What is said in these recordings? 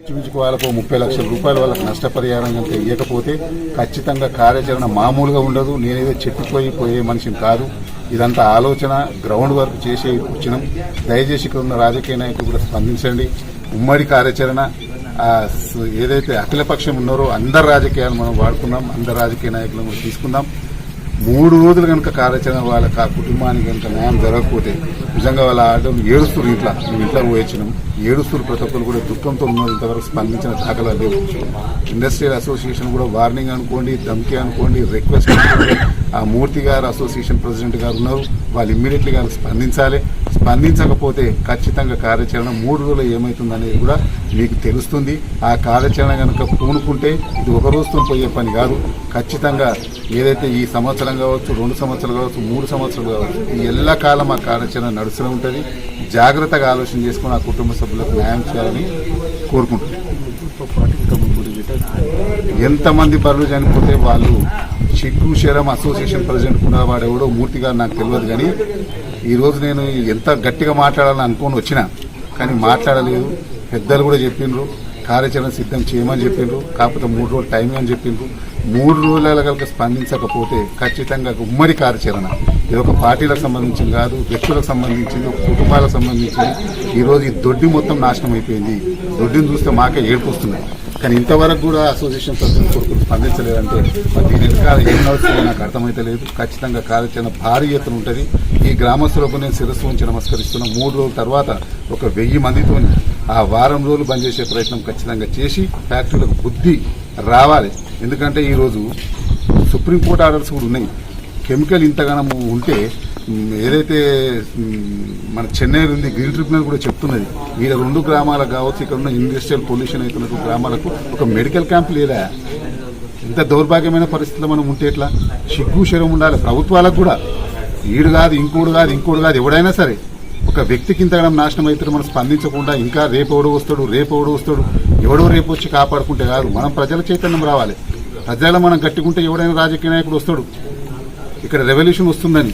ఇంచుమించుకు వాళ్ళకు ముప్పై లక్షల రూపాయలు వాళ్ళకి నష్టపరిహారం కనుక ఇవ్వకపోతే ఖచ్చితంగా కార్యాచరణ మామూలుగా ఉండదు. నేనేదో చెట్టుపోయి పోయే మనిషిని కాదు. ఇదంతా ఆలోచన గ్రౌండ్ వర్క్ చేసే వచ్చినాం దయచేసి ఇక్కడ ఉన్న రాజకీయ నాయకులు కూడా స్పందించండి. ఉమ్మడి కార్యాచరణ ఏదైతే అఖిలపక్షం ఉన్నారో అందరు రాజకీయాలు మనం వాడుకున్నాం అందరు రాజకీయ నాయకులను తీసుకుందాం. మూడు రోజులు కనుక కార్యాచరణ వాళ్ళకి ఆ కుటుంబానికి కనుక న్యాయం జరగకపోతే నిజంగా వాళ్ళ ఆడడం ఏడుస్తురు ఇంట్లో. మేము ఇంట్లో పోయించినాం ఏడుస్తురు ప్రతి ఒక్కరు కూడా దుఃఖంతో ఉన్నారు ఇంతవరకు స్పందించిన దాఖలా లేవు. ఇండస్ట్రియల్ అసోసియేషన్ కూడా వార్నింగ్ అనుకోండి ధమ్కి అనుకోండి రిక్వెస్ట్ అనుకోండి. ఆ మూర్తి గారు అసోసియేషన్ ప్రెసిడెంట్ గారు ఉన్నారు. వాళ్ళు ఇమ్మీడియట్లీ గారు స్పందించాలి. స్పందించకపోతే ఖచ్చితంగా కార్యాచరణ మూడు రోజులు ఏమవుతుందనేది కూడా మీకు తెలుస్తుంది. ఆ కార్యాచరణ కనుక పూనుకుంటే ఇది ఒక రోజుతో పోయే పని కాదు. ఖచ్చితంగా ఏదైతే ఈ సంవత్సరం కావచ్చు రెండు సంవత్సరాలు కావచ్చు మూడు సంవత్సరాలు కావచ్చు ఈ ఎల్లకాలం ఆ కార్యాచరణ నడుస్తూనే ఉంటుంది. జాగ్రత్తగా ఆలోచన చేసుకుని ఆ కుటుంబ సభ్యులకు న్యాయం చేయాలని కోరుకుంటున్నాను ఎంతమంది పనులు చనిపోతే వాళ్ళు చిక్కు శరం అసోసియేషన్ ప్రెసిడెంట్ కూడా వాడు ఎవడో మూర్తిగా నాకు తెలియదు కానీ ఈ రోజు నేను ఎంత గట్టిగా మాట్లాడాలని అనుకుని వచ్చినా కానీ మాట్లాడలేదు. పెద్దలు కూడా చెప్పిండ్రు కార్యాచరణ సిద్ధం చేయమని చెప్పిండ్రు కాకపోతే మూడు రోజులు టైం అని చెప్పిండ్రు. మూడు రోజుల కనుక స్పందించకపోతే ఖచ్చితంగా ఉమ్మడి కార్యాచరణ. ఇది ఒక పార్టీలకు సంబంధించింది కాదు వ్యక్తులకు సంబంధించింది ఒక కుటుంబాలకు సంబంధించింది. ఈరోజు ఈ దొడ్డి మొత్తం నాశనం అయిపోయింది. దొడ్డిని చూస్తే మాకే ఏడుపుస్తున్నాయి కానీ ఇంతవరకు కూడా అసోసియేషన్ సభ్యులు కొడుకులు స్పందించలేదంటే మరి దీని వెనకాల ఏం నడుస్తుందో నాకు అర్థమైతే లేదు. ఖచ్చితంగా కార్యాచరణ భారీ ఎత్తున ఉంటుంది. ఈ గ్రామస్తులకు నేను శిరస్సు ఉంచి నమస్కరిస్తున్న. మూడు రోజుల తర్వాత ఒక వెయ్యి మందితో ఆ వారం రోజులు బంద్ చేసే ప్రయత్నం ఖచ్చితంగా చేసి ఫ్యాక్టరీలకు బుద్ధి రావాలి. ఎందుకంటే ఈరోజు సుప్రీంకోర్టు ఆర్డర్స్ కూడా ఉన్నాయి. కెమికల్ ఇంతగానము ఉంటే ఏదైతే మన చెన్నై ఉంది గ్రీన్ ట్రిబ్యునల్ కూడా చెప్తున్నది వీళ్ళ రెండు గ్రామాలకు కావచ్చు ఇక్కడ ఉన్న ఇండస్ట్రియల్ పొల్యూషన్ అవుతున్న గ్రామాలకు ఒక మెడికల్ క్యాంప్ లేదా? ఇంత దౌర్భాగ్యమైన పరిస్థితులు మనం ఉంటే ఎట్లా? సిగ్గు శరం ఉండాలి. ప్రభుత్వాలకు కూడా. ఈడు కాదు ఇంకోడు కాదు ఇంకోడు కాదు ఎవడైనా సరే. ఒక వ్యక్తికి ఇంతగానం నాశనం అయితే మనం స్పందించకుండా ఇంకా రేపు ఎవడు వస్తాడు రేపు ఎవడు వస్తాడు ఎవడో రేపు వచ్చి కాపాడుకుంటే కాదు. మనం ప్రజల చైతన్యం రావాలి. ప్రజల మనం కట్టుకుంటే ఎవడైనా రాజకీయ నాయకుడు వస్తాడు. ఇక్కడ రెవల్యూషన్ వస్తుందని.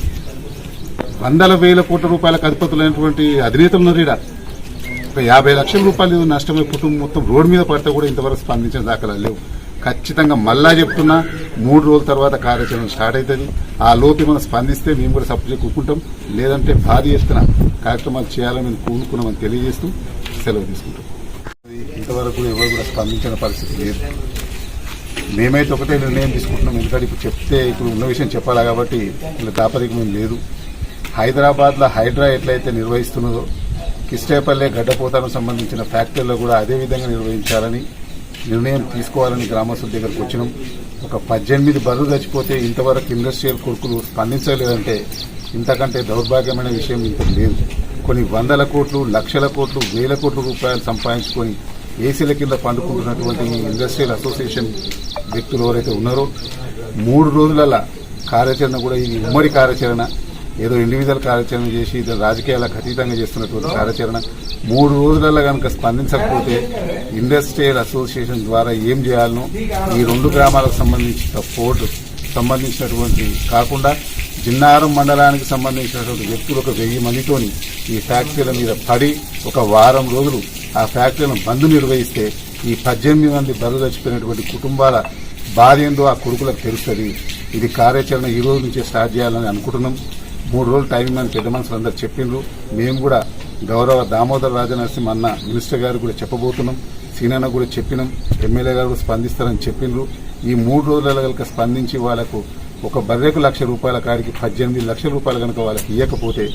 వందల వేల కోట్ల రూపాయలకు అధిపతులైనటువంటి అధినేతలు ఉన్నారు ఈడ. ఒక యాభై లక్షల రూపాయలు నష్టమై కుటుంబం మొత్తం రోడ్డు మీద పడితే కూడా ఇంతవరకు స్పందించిన దాఖలాలు లేవు. ఖచ్చితంగా మళ్ళా చెప్తున్నా మూడు రోజుల తర్వాత కార్యాచరణ స్టార్ట్ అవుతుంది. ఆ లోపు మనం స్పందిస్తే మేము కూడా సపోర్ట్ కూకుంటాం. లేదంటే భారీ ఎత్తున కార్యక్రమాలు చేయాలని మేము కూనుకున్నామని తెలియజేస్తూ సెలవు తీసుకుంటాం. ఇంతవరకు ఎవరు కూడా స్పందించిన పరిస్థితి లేదు. మేమైతే ఒకటే నిర్ణయం తీసుకుంటున్నాం. ఎందుకంటే ఇప్పుడు చెప్తే ఇప్పుడు ఉన్న విషయం చెప్పాలా కాబట్టి ఇలా దాపరికం లేదు. హైదరాబాద్లో హైడ్రా ఎట్లయితే నిర్వహిస్తున్నదో కిస్టేపల్లె గడ్డపోతానికి సంబంధించిన ఫ్యాక్టరీలో కూడా అదే విధంగా నిర్వహించాలని నిర్ణయం తీసుకోవాలని గ్రామస్తుల దగ్గరకు వచ్చినాం. ఒక పద్దెనిమిది బరువు చచ్చిపోతే ఇంతవరకు ఇండస్ట్రియల్ కొడుకులు స్పందించలేదంటే ఇంతకంటే దౌర్భాగ్యమైన విషయం ఇంత లేదు. కొన్ని వందల కోట్లు లక్షల కోట్లు వేల కోట్ల రూపాయలు సంపాదించుకొని ఏసీల కింద పండుకుంటున్నటువంటి ఇండస్ట్రియల్ అసోసియేషన్ వ్యక్తులు ఎవరైతే ఉన్నారో మూడు రోజుల కార్యాచరణ కూడా ఈ ఉమ్మడి కార్యాచరణ ఏదో ఇండివిజువల్ కార్యాచరణ చేసి ఇది రాజకీయాలకు అతీతంగా చేస్తున్నటువంటి కార్యాచరణ. మూడు రోజులలో కనుక స్పందించకపోతే ఇండస్ట్రియల్ అసోసియేషన్ ద్వారా ఏం చేయాలనో ఈ రెండు గ్రామాలకు సంబంధించిన పోర్టు సంబంధించినటువంటి కాకుండా జిన్నారం మండలానికి సంబంధించినటువంటి వ్యక్తులు ఒక వెయ్యి మందితోని ఈ ఫ్యాక్టరీల మీద పడి ఒక వారం రోజులు ఆ ఫ్యాక్టరీలను బంద్ నిర్వహిస్తే ఈ పద్దెనిమిది మంది బరువు చచ్చిపోయినటువంటి కుటుంబాల బాధ ఏందో ఆ కొడుకులకు తెలుస్తుంది. ఇది కార్యాచరణ ఈ రోజు నుంచే స్టార్ట్ చేయాలని అనుకుంటున్నాం. మూడు రోజులు టైం అని పెద్ద మనుషులు అందరు చెప్పిండ్రు. మేము కూడా గౌరవ దామోదర రాజనరసింహ అన్న మినిస్టర్ గారు కూడా చెప్పబోతున్నాం. సీనన్న కూడా చెప్పినాం. ఎమ్మెల్యే గారు కూడా స్పందిస్తారని చెప్పిండ్రు. ఈ మూడు రోజుల కనుక స్పందించి వాళ్ళకు ఒక బర్రెకు లక్ష రూపాయల కాడికి పద్దెనిమిది లక్షల రూపాయలు కనుక వాళ్ళకి ఇవ్వకపోతే